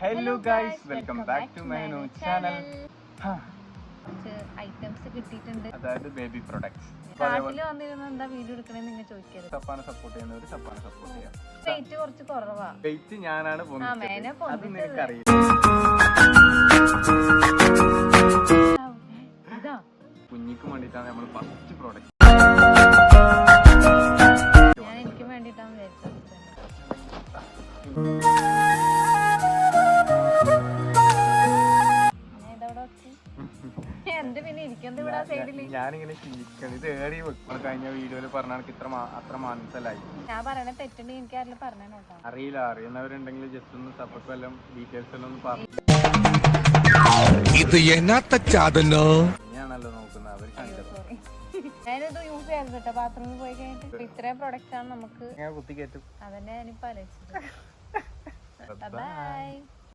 Hello guys welcome back to my new channel items കിട്ടിയിട്ടുണ്ട്. അതായത് baby products കാട്ടിൽ വന്നിരുന്ന എന്താ വീഡിയോ എടുക്കണേന്ന് നിങ്ങൾ ചോദിക്കരുത്. സപ്പാനെ സപ്പോർട്ട് ചെയ്യുന്നവർ സപ്പാനെ സപ്പോർട്ട് ചെയ്യാം. വെയിറ്റ് കുറച്ച് കുറവാ. വെയിറ്റ് ഞാനാണ് അത്. നിനക്കറിയില്ല കുഞ്ഞിക്ക് വേണ്ടിയിട്ടാണ് നമ്മൾ ഫസ്റ്റ് പ്രോഡക്റ്റ് ഞാൻ എനിക്ക് വേണ്ടിട്ടാണ് വിചാരിച്ചത്. ഞാനിങ്ങനെ ചിരിക്കണം. ഇത് ഏറി വെക്കും. കഴിഞ്ഞ വീഡിയോയിൽ പറഞ്ഞ ഇത്ര അത്ര മനസ്സിലായി ഞാൻ പറയണ തെറ്റുണ്ട് എനിക്ക് ആരെങ്കിലും പറഞ്ഞു അറിയില്ല. അറിയുന്നവരുണ്ടെങ്കിൽ ജസ്റ്റ് ഒന്ന് സപ്പോർട്ട് എല്ലാം ഡീറ്റെയിൽസ് എല്ലാം ഒന്ന് പറഞ്ഞു. ഇത് ഞാനല്ലോ നോക്കുന്നത്. അവർ കണ്ടത് ഞാനിത് യൂസ് ചെയ്യായിരുന്നു കേട്ടോ. ബാത്റൂമിൽ പോയി കഴിഞ്ഞിട്ട് ഇത്രയും പ്രൊഡക്റ്റ് ആണ് നമുക്ക് ഞാൻ കുത്തി കയറ്റും. അതന്നെ ഞാനിപ്പോ അലച്ചു ബൈ